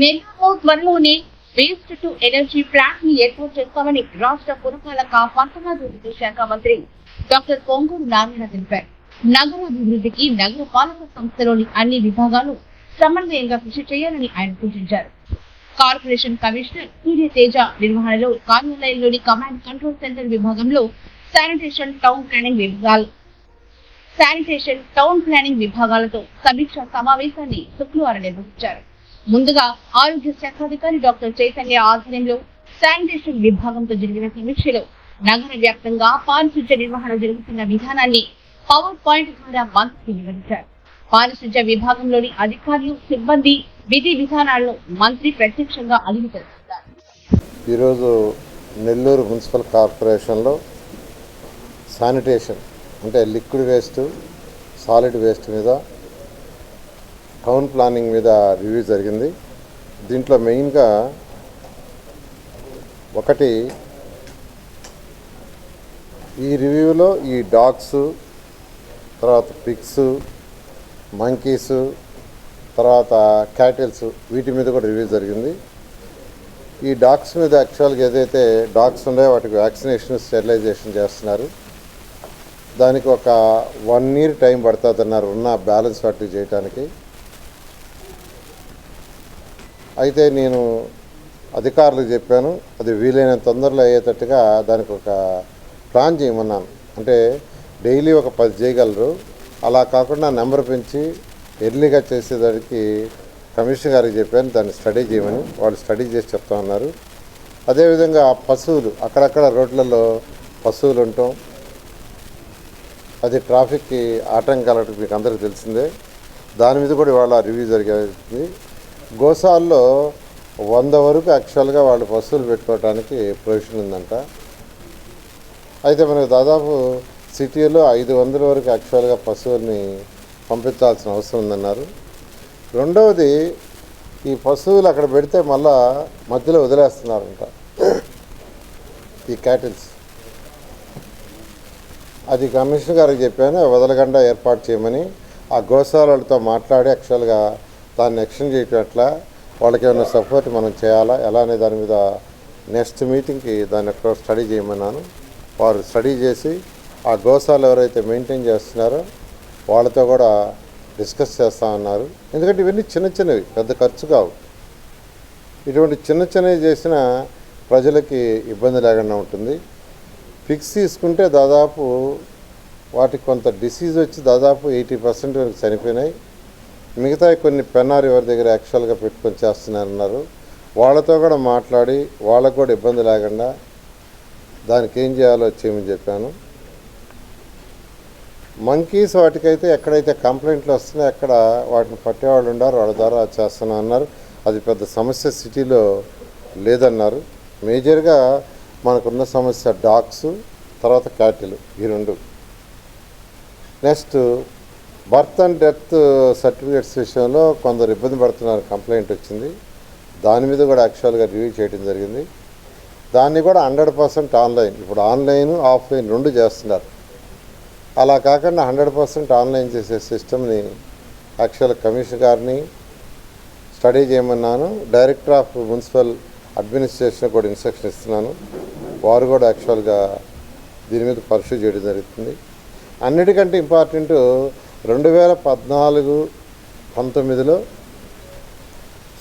నెల్లూరులో త్వరలోనే waste to energy ప్లాంట్ని ఏర్పాటు చేస్తామని రాష్ట్ర పురపాలక పట్టణాభివృద్ధి శాఖ మంత్రి డాక్టర్ కొంగూరు నారాయణ తెలిపారు. నగరాభివృద్ధికి నగర పాలక సంస్థలోని అన్ని విభాగాలు సమన్వయంగా కృషి చేయాలని ఆయన సూచించారు. కార్పొరేషన్ కమిషనర్ సూర్య తేజ నిర్వహణలో కార్యాలయంలోని కమాండ్ కంట్రోల్ సెంటర్ విభాగంలో శానిటేషన్ టౌన్ ప్లానింగ్ విభాగాలు శానిటేషన్ టౌన్ ప్లానింగ్ విభాగాలతో సమీక్ష సమావేశాన్ని శుక్రవారం నిర్వహించారు. ముందుగా ఆరోగ్య శాఖాధికారి డాక్టర్ చైతన్య ఆధ్వర్యంలో శానిటేషన్ విభాగంతో జరిగిన సమీక్షలో. నగర వ్యాప్తంగా పారిశుద్ధ్య నిర్వహణ జరుగుతున్న విధానాన్ని పవర్ పాయింట్ ద్వారా మంత్రి వివరించారు. పారిశుద్ధ్య విభాగంలోని అధికారులు సిబ్బంది విధి విధానాలను మంత్రి ప్రత్యక్షంగా అడిగి తెలుసుకున్నారు ఈరోజు నెల్లూరు మున్సిపల్ కార్పొరేషన్లో శానిటేషన్ అంటే లిక్విడ్ వేస్ట్ సాలిడ్ వేస్ట్ మీద టౌన్ ప్లానింగ్ మీద రివ్యూ జరిగింది. దీంట్లో మెయిన్గా ఒకటి ఈ రివ్యూలో ఈ డాగ్స్ తర్వాత పిక్స్ మంకీస్ తర్వాత క్యాటిల్స్ వీటి మీద కూడా రివ్యూ జరిగింది. ఈ డాగ్స్ మీద యాక్చువల్గా ఏదైతే డాగ్స్ ఉన్నాయో వాటికి వ్యాక్సినేషన్ స్టెరిలైజేషన్ చేస్తున్నారు. దానికి ఒక వన్ ఇయర్ టైం పడుతుంది అన్నారు ఉన్న బ్యాలెన్స్ వాటికి చేయడానికి అయితే నేను అధికారులకు చెప్పాను అది వీలైనంత తొందరలో అయ్యేటట్టుగా దానికి ఒక ప్లాన్ చేయమన్నాను. అంటే డైలీ ఒక పది చేయగలరు. అలా కాకుండా నెంబర్ పెంచి ఎర్లీగా చేసేదానికి కమిషనర్ గారికి చెప్పాను దాన్ని స్టడీ చేయమని. వాళ్ళు స్టడీ చేసి చెప్తా ఉన్నారు. అదేవిధంగా పశువులు అక్కడక్కడ రోడ్లలో పశువులు ఉండటం అది ట్రాఫిక్కి ఆటంకాలకు మీకు అందరికీ తెలిసిందే. దాని మీద కూడా ఇవాళ రివ్యూ జరిగేది. గోసాల్లో వంద వరకు యాక్చువల్గా వాళ్ళు పశువులు పెట్టుకోవడానికి ప్రొవిజన్ ఉందంట. అయితే మనకు దాదాపు సిటీలో ఐదు వందల వరకు యాక్చువల్గా పశువుల్ని పంపించాల్సిన అవసరం ఉందన్నారు. రెండవది ఈ పశువులు అక్కడ పెడితే మళ్ళా మధ్యలో వదిలేస్తున్నారంట. ఈ క్యాటిల్స్. అది కమిషనర్ గారికి చెప్పాను వదలకుండా ఏర్పాటు చేయమని ఆ గోశాలతో మాట్లాడి యాక్చువల్గా దాన్ని ఎక్స్టెండ్ చేయటం ఎట్లా వాళ్ళకి ఏమైనా సపోర్ట్ మనం చేయాలా? ఎలా అనే దాని మీద నెక్స్ట్ మీటింగ్కి దాన్ని ఎక్కడో స్టడీ చేయమన్నాను. వారు స్టడీ చేసి ఆ గోశాలు ఎవరైతే మెయింటైన్ చేస్తున్నారో వాళ్ళతో కూడా డిస్కస్ చేస్తామన్నారు ఎందుకంటే ఇవన్నీ చిన్న చిన్నవి పెద్ద ఖర్చు కావు. ఇటువంటి చిన్న చిన్నవి చేసిన ప్రజలకి ఇబ్బంది లేకుండా ఉంటుంది. ఫిక్స్ తీసుకుంటే దాదాపు వాటికి కొంత డిసీజ్ వచ్చి దాదాపు ఎయిటీ పర్సెంట్ వరకు చనిపోయినాయి. మిగతా కొన్ని పెన్నారు ఎవరి దగ్గర యాక్చువల్గా పెట్టుకొని చేస్తున్నారన్నారు. వాళ్ళతో కూడా మాట్లాడి వాళ్ళకు కూడా ఇబ్బంది లేకుండా దానికి ఏం చేయాలో చేయమని చెప్పాను. మంకీస్ వాటికైతే ఎక్కడైతే కంప్లైంట్లు వస్తున్నాయో అక్కడ వాటిని పట్టేవాళ్ళు ఉండారు వాళ్ళ ద్వారా చేస్తున్నా అన్నారు. అది పెద్ద సమస్య సిటీలో లేదన్నారు. మేజర్గా మనకున్న సమస్య డాగ్స్ తర్వాత క్యాటిల్ ఈ రెండు. Next birth and death certificates విషయంలో కొందరు ఇబ్బంది పడుతున్నారు కంప్లైంట్ వచ్చింది. దాని మీద కూడా యాక్చువల్గా రివ్యూ చేయడం జరిగింది. దాన్ని కూడా హండ్రెడ్ పర్సెంట్ ఆన్లైన్ ఇప్పుడు ఆన్లైన్ ఆఫ్లైన్ రెండు చేస్తున్నారు. అలా కాకుండా హండ్రెడ్ పర్సెంట్ ఆన్లైన్ చేసే సిస్టమ్ని యాక్చువల్ కమిషనర్ గారిని స్టడీ చేయమన్నాను. డైరెక్టర్ ఆఫ్ మున్సిపల్ అడ్మినిస్ట్రేషన్ కూడా ఇన్స్ట్రక్షన్ ఇస్తున్నాను. వారు కూడా యాక్చువల్గా దీని మీద పరిశీలి చేయడం జరుగుతుంది. అన్నిటికంటే ఇంపార్టెంట్ రెండు వేల పద్నాలుగు పంతొమ్మిదిలో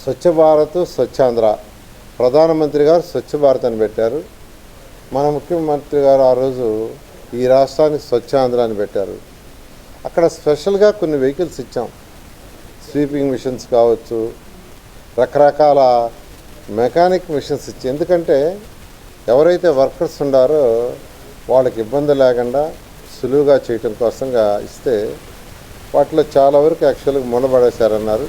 స్వచ్ఛ భారత్ స్వచ్ఛాంధ్ర. ప్రధానమంత్రి గారు స్వచ్ఛ భారత్ అని పెట్టారు. మన ముఖ్యమంత్రి గారు ఆ రోజు ఈ రాష్ట్రానికి స్వచ్ఛాంధ్ర అని పెట్టారు. అక్కడ స్పెషల్గా కొన్ని వెహికల్స్ ఇచ్చాం. స్వీపింగ్ మిషన్స్ కావచ్చు రకరకాల మెకానిక్ మిషన్స్ ఇచ్చి ఎందుకంటే ఎవరైతే వర్కర్స్ ఉండారో వాళ్ళకి ఇబ్బంది లేకుండా సులువుగా చేయటం కోసంగా ఇస్తే వాటిలో చాలా వరకు యాక్చువల్గా మునబడేశారన్నారు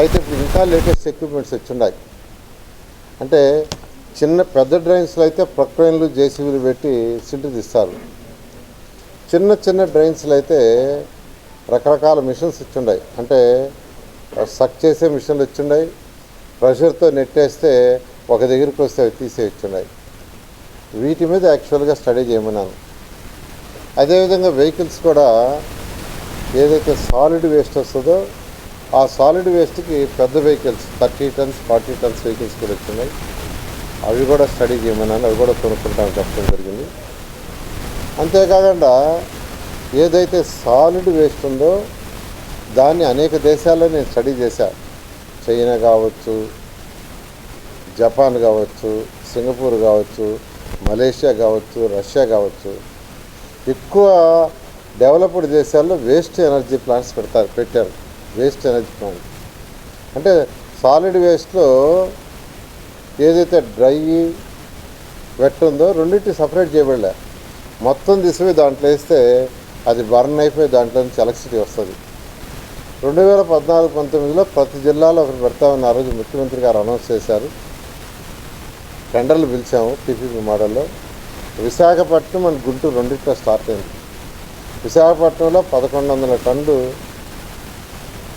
అయితే ఇప్పుడు ఇంకా లేటెస్ట్ ఎక్విప్మెంట్స్ వచ్చిండాయి అంటే చిన్న పెద్ద డ్రైన్స్లో అయితే ప్రొక్లైన్లు జేసీబీలు పెట్టి సిడ్డు తీస్తారు చిన్న చిన్న డ్రైన్స్లో అయితే రకరకాల మిషన్స్ ఇచ్చుండాయి అంటే సక్ చేసే మిషన్లు ఇచ్చుండాయి ప్రెషర్తో నెట్టేస్తే ఒక దగ్గరికి వస్తే అవి తీసే ఇచ్చున్నాయి వీటి మీద యాక్చువల్గా స్టడీ చేయమన్నాను. అదేవిధంగా వెహికల్స్ కూడా ఏదైతే సాలిడ్ వేస్ట్ వస్తుందో ఆ సాలిడ్ వేస్ట్కి పెద్ద vehicles thirty tons forty tons vehicles కూడా వచ్చినాయి. అవి కూడా స్టడీ చేయమన్నాను అవి కూడా కొనుక్కుంటాను చెప్పడం జరిగింది. అంతేకాకుండా ఏదైతే సాలిడ్ వేస్ట్ ఉందో దాన్ని అనేక దేశాల్లో నేను స్టడీ చేశా. చైనా కావచ్చు జపాన్ కావచ్చు సింగపూర్ కావచ్చు మలేషియా కావచ్చు రష్యా కావచ్చు. ఎక్కువ డెవలప్డ్ దేశాల్లో వేస్ట్ ఎనర్జీ ప్లాంట్స్ పెడతారు పెట్టారు. Waste energy plant. అంటే సాలిడ్ వేస్ట్లో ఏదైతే డ్రై వెట్ ఉందో రెండింటి సపరేట్ చేయబడలే. మొత్తం తీసుకుపోయి దాంట్లో వేస్తే అది బర్న్ అయిపోయి దాంట్లో నుంచి ఎలక్ట్రిసిటీ వస్తుంది. రెండు వేల పద్నాలుగు పంతొమ్మిదిలో ప్రతి జిల్లాలో ఒకటి పెడతామని ఆ రోజు ముఖ్యమంత్రి గారు అనౌన్స్ చేశారు. టెండర్లు పిలిచాము టీపీపీ మోడల్లో. విశాఖపట్నం అండ్ గుంటూరు రెండింటిలో స్టార్ట్ అయింది. విశాఖపట్నంలో పదకొండు వందల టన్నులు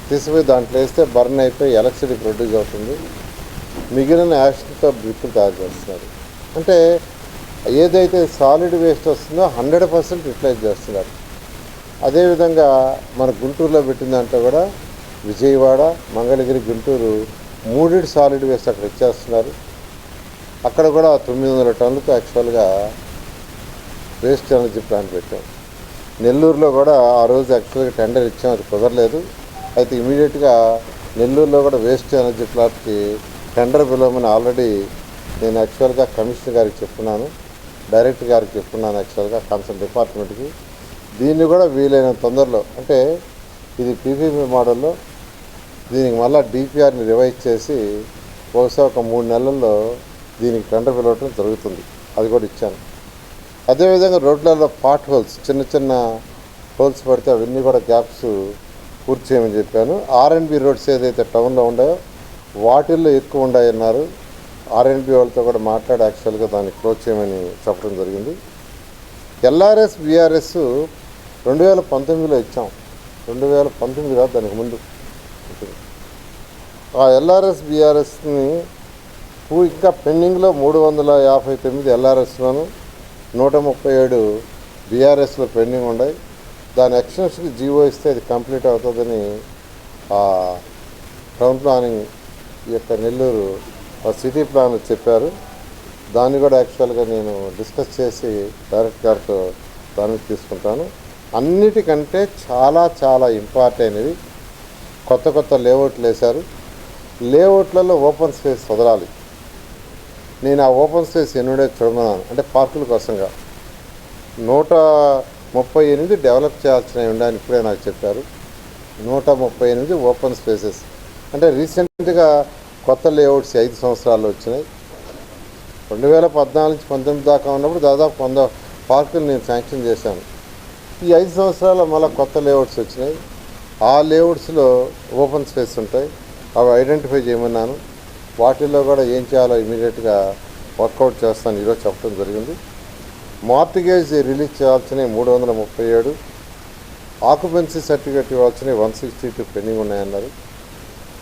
తీసుకుపోయి దాంట్లో వేస్తే బర్న్ అయిపోయి ఎలక్ట్రిసిటీ ప్రొడ్యూస్ అవుతుంది. మిగిలిన యాషన్తో బ్రిక్లు తయారు చేస్తున్నారు. అంటే ఏదైతే సాలిడ్ వేస్ట్ వస్తుందో హండ్రెడ్ పర్సెంట్ యూటిలైజ్ చేస్తున్నారు. అదేవిధంగా మన గుంటూరులో పెట్టిన దాంట్లో కూడా విజయవాడ మంగళగిరి గుంటూరు మూడిటి సాలిడ్ వేస్ట్ అక్కడ ఇచ్చేస్తున్నారు. అక్కడ కూడా తొమ్మిది వందల టన్నులతో యాక్చువల్గా వేస్ట్ ఎనర్జీ ప్లాంట్ పెట్టాం. నెల్లూరులో కూడా ఆ రోజు యాక్చువల్గా టెండర్ ఇచ్చాం అది కుదరలేదు. అయితే ఇమీడియట్గా నెల్లూరులో కూడా వేస్ట్ ఎనర్జీ ప్లాట్కి టెండర్ పిలవమని ఆల్రెడీ నేను యాక్చువల్గా కమిషనర్ గారికి చెప్తున్నాను డైరెక్టర్ గారికి చెప్తున్నాను యాక్చువల్గా కన్సల్ట్ డిపార్ట్మెంట్కి దీన్ని కూడా వీలైన తొందరలో అంటే ఇది పీపీపీ మోడల్లో దీనికి మళ్ళీ డిపిఆర్ని రివైజ్ చేసి బహుశా ఒక మూడు నెలల్లో దీనికి టెండర్ పిలవటం జరుగుతుంది. అది కూడా ఇచ్చాను. అదేవిధంగా రోడ్లలో పాట్ హోల్స్ చిన్న చిన్న హోల్స్ పడితే అవన్నీ కూడా గ్యాప్స్ పూర్తి చేయమని చెప్పాను. ఆర్ఎన్బి రోడ్స్ ఏదైతే టౌన్లో ఉన్నాయో వాటిల్లో ఎక్కువ ఉన్నాయన్నారు. ఆర్ఎన్బి వాళ్ళతో కూడా మాట్లాడి యాక్చువల్గా దాన్ని క్లోజ్ చేయమని చెప్పడం జరిగింది. ఎల్ఆర్ఎస్ బీఆర్ఎస్ రెండు వేల పంతొమ్మిదిలో ఇచ్చాం. రెండు వేల పంతొమ్మిది కాదు దానికి ముందు. ఆ ఎల్ఆర్ఎస్ బీఆర్ఎస్ని ఇంకా పెండింగ్లో మూడు వందల యాభై తొమ్మిది ఎల్ఆర్ఎస్లోను నూట ముప్పై ఏడు బీఆర్ఎస్లో పెండింగ్ ఉన్నాయి. దాని ఎక్స్టెన్షన్కి జీవో ఇస్తే అది కంప్లీట్ అవుతుందని ఆ టౌన్ ప్లానింగ్ ఈ యొక్క నెల్లూరు ఆ సిటీ ప్లాన్ చెప్పారు. దాన్ని కూడా యాక్చువల్గా నేను డిస్కస్ చేసి డైరెక్ట్ గారితో దాన్ని తీసుకుంటాను. అన్నిటికంటే చాలా చాలా ఇంపార్టెంట్వి కొత్త కొత్త లేఅవుట్లు వేశారు. లేఅవుట్లలో ఓపెన్ స్పేస్ వదలాలి. నేను ఆ ఓపెన్ స్పేస్ ఎన్నుడే చూడమన్నాను. అంటే పార్కుల కోసంగా. నూట ముప్పై ఎనిమిది డెవలప్ చేయాల్సినవి ఉండని ఇప్పుడే నాకు చెప్పారు. నూట ముప్పై ఎనిమిది ఓపెన్ స్పేసెస్. అంటే రీసెంట్గా కొత్త లేఅవుట్స్ ఐదు సంవత్సరాలు వచ్చినాయి. రెండు వేల పద్నాలుగు నుంచి పంతొమ్మిది దాకా ఉన్నప్పుడు దాదాపు వంద పార్కులు నేను శాంక్షన్ చేశాను. ఈ ఐదు సంవత్సరాల్లో మళ్ళీ కొత్త లేఅవుట్స్ వచ్చినాయి. ఆ లేఅవుట్స్లో ఓపెన్ స్పేస్ ఉంటాయి. అవి ఐడెంటిఫై చేయమన్నాను. వాటిల్లో కూడా ఏం చేయాలో ఇమీడియట్గా వర్కౌట్ చేస్తాను ఈరోజు చెప్పడం జరిగింది. మార్టిగేజ్ రిలీజ్ చేయాల్సినవి మూడు వందల ముప్పై ఏడు. ఆక్యుపెన్సీ సర్టిఫికేట్ ఇవ్వాల్సినవి వన్ సిక్స్టీ టూ పెండింగ్ ఉన్నాయన్నారు.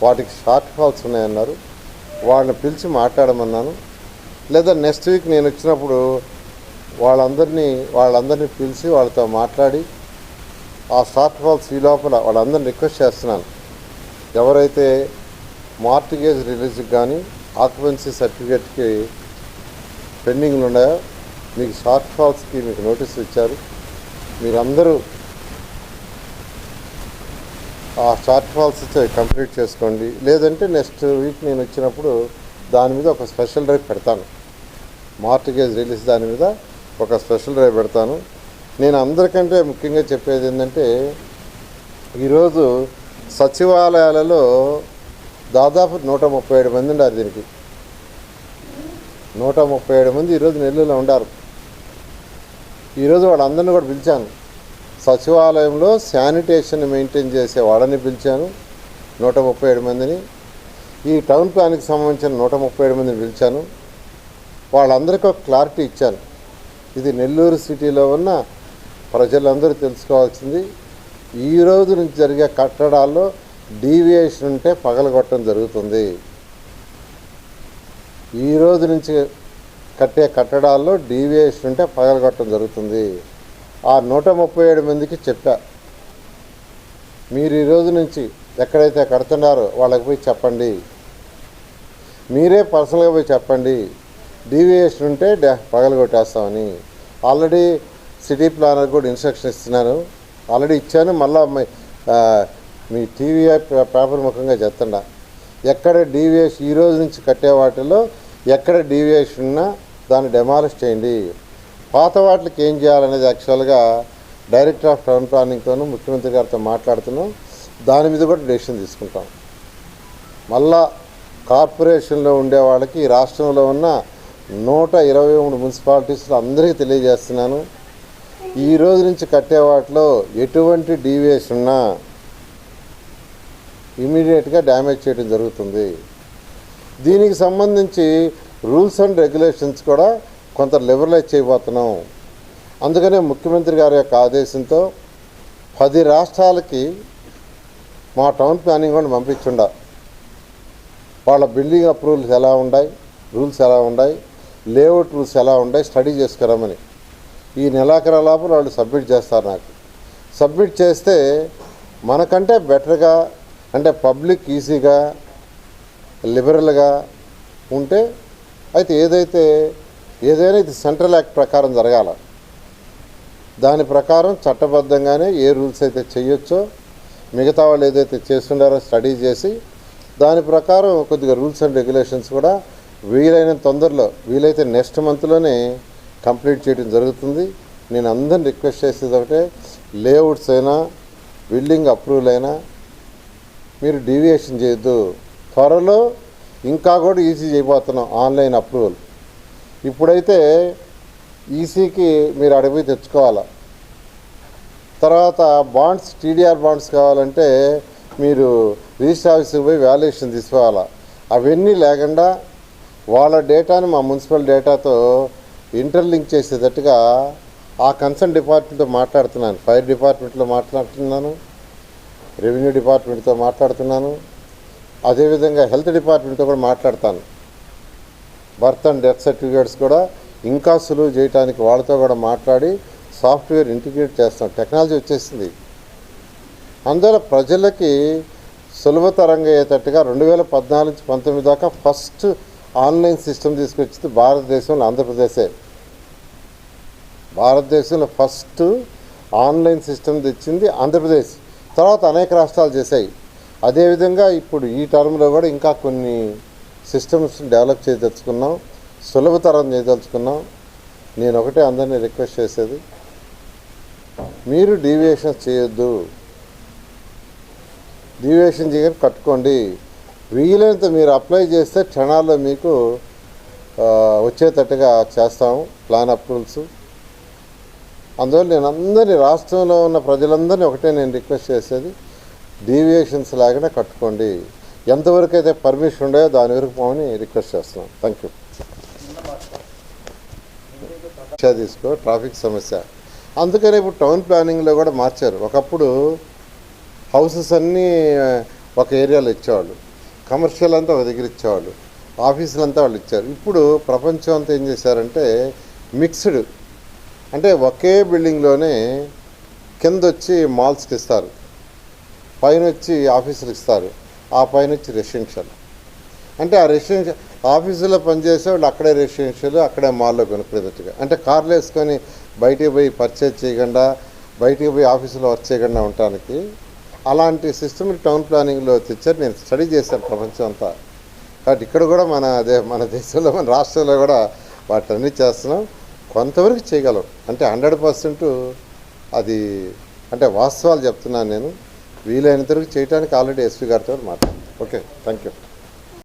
వాటికి షార్ట్ ఫాల్స్ ఉన్నాయన్నారు. వాళ్ళని పిలిచి మాట్లాడమన్నాను. లేదా నెక్స్ట్ వీక్ నేను వచ్చినప్పుడు వాళ్ళందరినీ వాళ్ళందరినీ పిలిచి వాళ్ళతో మాట్లాడి ఆ షార్ట్ ఫాల్స్ ఈ లోపల వాళ్ళందరిని రిక్వెస్ట్ చేస్తున్నాను. ఎవరైతే మార్టిగేజ్ రిలీజ్కి కానీ ఆక్యుపెన్సీ సర్టిఫికేట్కి పెండింగ్లు ఉన్నాయా? మీకు షార్ట్ ఫాల్స్కి మీకు నోటీస్ ఇచ్చారు. మీరందరూ ఆ షార్ట్ ఫాల్స్ కంప్లీట్ చేసుకోండి. లేదంటే నెక్స్ట్ వీక్ నేను వచ్చినప్పుడు దాని మీద ఒక స్పెషల్ డ్రైవ్ పెడతాను. మార్టిగేజ్ రిలీజ్ దాని మీద ఒక స్పెషల్ డ్రైవ్ పెడతాను. నేను అందరికంటే ముఖ్యంగా చెప్పేది ఏంటంటే ఈరోజు సచివాలయాలలో దాదాపు నూట ముప్పై ఏడు మంది ఉండారు దీనికి. నూట ముప్పై ఏడు మంది ఈరోజు నెల్లూరులో ఉండారు. ఈరోజు వాళ్ళందరినీ కూడా పిలిచాను. సచివాలయంలో శానిటేషన్ మెయింటైన్ చేసే వాళ్ళని పిలిచాను నూట ముప్పై ఏడు మందిని. ఈ టౌన్ ప్లాన్కి సంబంధించిన నూట ముప్పై ఏడు మందిని పిలిచాను. వాళ్ళందరికీ ఒక క్లారిటీ ఇచ్చాను. ఇది నెల్లూరు సిటీలో ఉన్న ప్రజలందరూ తెలుసుకోవాల్సింది. ఈ రోజు నుంచి జరిగే కట్టడాల్లో డీవియేషన్ ఉంటే పగలగొట్టడం జరుగుతుంది. ఈరోజు నుంచి కట్టే కట్టడాల్లో డీవియేషన్ ఉంటే పగలగొట్టడం జరుగుతుంది. ఆ నూట ముప్పై ఏడు మందికి చెప్పా. మీరు ఈరోజు నుంచి ఎక్కడైతే కడుతున్నారో వాళ్ళకి పోయి చెప్పండి. మీరే పర్సనల్గా పోయి చెప్పండి. డీవియేషన్ ఉంటే పగలగొట్టేస్తామని ఆల్రెడీ సిటీ ప్లానర్ కూడా ఇన్స్ట్రక్షన్ ఇస్తున్నాను. ఆల్రెడీ ఇచ్చాను. మళ్ళీ మీ టీవీ పేపర్ ముఖంగా చెత్తండా? ఎక్కడ డీవియేషన్ ఈ రోజు నుంచి కట్టే వాటిలో ఎక్కడ డీవియేషన్ ఉన్నా దాన్ని డెమాలిష్ చేయండి. పాత వాటికి ఏం చేయాలనేది యాక్చువల్గా డైరెక్టర్ ఆఫ్ టౌన్ ప్లానింగ్తోనూ ముఖ్యమంత్రి గారితో మాట్లాడుతున్నాం దాని మీద కూడా డెసిషన్ తీసుకుంటాం. మళ్ళా కార్పొరేషన్లో ఉండే వాళ్ళకి ఈ రాష్ట్రంలో ఉన్న నూట ఇరవై మూడు మున్సిపాలిటీస్లో అందరికీ తెలియజేస్తున్నాను. ఈ రోజు నుంచి కట్టే వాటిలో ఎటువంటి డీవియేషన్ ఉన్నా ఇమీడియట్గా డ్యామేజ్ చేయడం జరుగుతుంది. దీనికి సంబంధించి రూల్స్ అండ్ రెగ్యులేషన్స్ కూడా కొంత లిబరలైజ్ చేయబోతున్నాం. అందుకనే ముఖ్యమంత్రి గారి యొక్క ఆదేశంతో పది రాష్ట్రాలకి మా టౌన్ ప్లానింగ్ కూడా పంపించుండ. వాళ్ళ బిల్డింగ్ అప్రూవల్స్ ఎలా ఉన్నాయి రూల్స్ ఎలా ఉన్నాయి లేఅవుట్ రూల్స్ ఎలా ఉన్నాయి స్టడీ చేసుకురామని ఈ నెలాఖర లోపల వాళ్ళు సబ్మిట్ చేస్తారు నాకు. సబ్మిట్ చేస్తే మనకంటే బెటర్గా అంటే పబ్లిక్ ఈజీగా లిబరల్గా ఉంటే అయితే ఏదైతే ఏదైనా ఇది సెంట్రల్ యాక్ట్ ప్రకారం జరగాల. దాని ప్రకారం చట్టబద్ధంగానే ఏ రూల్స్ అయితే చేయొచ్చో మిగతా వాళ్ళు ఏదైతే చేస్తుండారో స్టడీ చేసి దాని ప్రకారం కొద్దిగా రూల్స్ అండ్ రెగ్యులేషన్స్ కూడా వీలైన తొందరలో వీలైతే నెక్స్ట్ మంత్లోనే కంప్లీట్ చేయడం జరుగుతుంది. నేను అందరిని రిక్వెస్ట్ చేసేది ఒకటే లేఅవుట్స్ అయినా బిల్డింగ్ అప్రూవల్ అయినా మీరు డీవియేషన్ చేయొద్దు. త్వరలో ఇంకా కూడా ఈసీ చేయబోతున్నాం ఆన్లైన్ అప్రూవల్. ఇప్పుడైతే ఈసీకి మీరు అడిగి తెచ్చుకోవాలా? తర్వాత బాండ్స్ టీడీఆర్ బాండ్స్ కావాలంటే మీరు రిజిస్టర్ ఆఫీస్కి పోయి వాల్యుయేషన్ తీసుకోవాలా? అవన్నీ లేకుండా వాళ్ళ డేటాని మా మున్సిపల్ డేటాతో ఇంటర్లింక్ చేసేటట్టుగా ఆ కన్సర్న్ డిపార్ట్మెంట్తో మాట్లాడుతున్నాను. ఫైర్ డిపార్ట్మెంట్లో మాట్లాడుతున్నాను. రెవెన్యూ డిపార్ట్మెంట్తో మాట్లాడుతున్నాను. అదేవిధంగా హెల్త్ డిపార్ట్మెంట్తో కూడా మాట్లాడతాను. బర్త్ అండ్ డెత్ సర్టిఫికేట్స్ కూడా ఇంకా సులువు చేయడానికి వాళ్ళతో కూడా మాట్లాడి సాఫ్ట్వేర్ ఇంటిగ్రేట్ చేస్తాం. టెక్నాలజీ వచ్చేసింది. అందువల్ల ప్రజలకి సులభతరంగా అయ్యేటట్టుగా రెండు వేల పద్నాలుగు నుంచి పంతొమ్మిది దాకా ఫస్ట్ ఆన్లైన్ సిస్టమ్ తీసుకొచ్చింది భారతదేశంలో ఆంధ్రప్రదేశే. భారతదేశంలో ఫస్ట్ ఆన్లైన్ సిస్టమ్ తెచ్చింది ఆంధ్రప్రదేశ్. తర్వాత అనేక రాష్ట్రాలు చేశాయి. అదేవిధంగా ఇప్పుడు ఈ టర్మ్లో కూడా ఇంకా కొన్ని సిస్టమ్స్ డెవలప్ చేయదలుచుకున్నాం. సులభతరం చేయదలుచుకున్నాం. నేను ఒకటే అందరినీ రిక్వెస్ట్ చేసేది. మీరు డీవియేషన్స్ చేయొద్దు. డీవియేషన్ చేయని కట్టుకోండి. వీలైనంత మీరు అప్లై చేస్తే క్షణాల్లో మీకు వచ్చేటట్టుగా చేస్తాము ప్లాన్ అప్రూవల్స్. అందువల్ల నేను అందరినీ రాష్ట్రంలో ఉన్న ప్రజలందరినీ ఒకటే నేను రిక్వెస్ట్ చేసేది డీవియేషన్స్ లాగానే కట్టుకోండి. ఎంతవరకు అయితే పర్మిషన్ ఉండో దాని వరకు పోమని రిక్వెస్ట్ చేస్తున్నాం. థ్యాంక్ యూ తీసుకో ట్రాఫిక్ సమస్య. అందుకని ఇప్పుడు టౌన్ ప్లానింగ్లో కూడా మార్చారు. ఒకప్పుడు హౌసెస్ అన్నీ ఒక ఏరియాలో ఇచ్చేవాళ్ళు. కమర్షియల్ అంతా ఒక దగ్గర ఇచ్చేవాళ్ళు. ఆఫీసులు అంతా వాళ్ళు ఇచ్చారు. ఇప్పుడు ప్రపంచం అంతా ఏం చేశారంటే మిక్స్డ్ అంటే ఒకే బిల్డింగ్లోనే కింద వచ్చి మాల్స్కి ఇస్తారు. పైన వచ్చి ఆఫీసులకు ఇస్తారు. ఆ పైన వచ్చి రెసిడెన్షియల్. అంటే ఆ రెసిడెన్షియల్ ఆఫీసులో పనిచేసే వాళ్ళు అక్కడే రెసిడెన్షియల్ అక్కడే మాల్లో కొనుక్కునేటట్టుగా అంటే కార్లు వేసుకొని బయటికి పోయి పర్చేజ్ చేయకుండా బయటికి పోయి ఆఫీసులో వర్క్ చేయకుండా ఉండటానికి అలాంటి సిస్టమ్ టౌన్ ప్లానింగ్లో తెచ్చారు నేను స్టడీ చేశాను ప్రపంచం అంతా. కాబట్టి ఇక్కడ కూడా మన దే మన దేశంలో మన రాష్ట్రంలో కూడా వాటన్నీ చేస్తున్నాం. కొంతవరకు చేయగలం అంటే హండ్రెడ్ పర్సెంట్ అది అంటే వాస్తవాలు చెప్తున్నాను నేను. వీలైనంత వరకు చేయడానికి ఆల్రెడీ ఎస్పీ గారితో మాట్లాడతాను ఓకే థ్యాంక్ యూ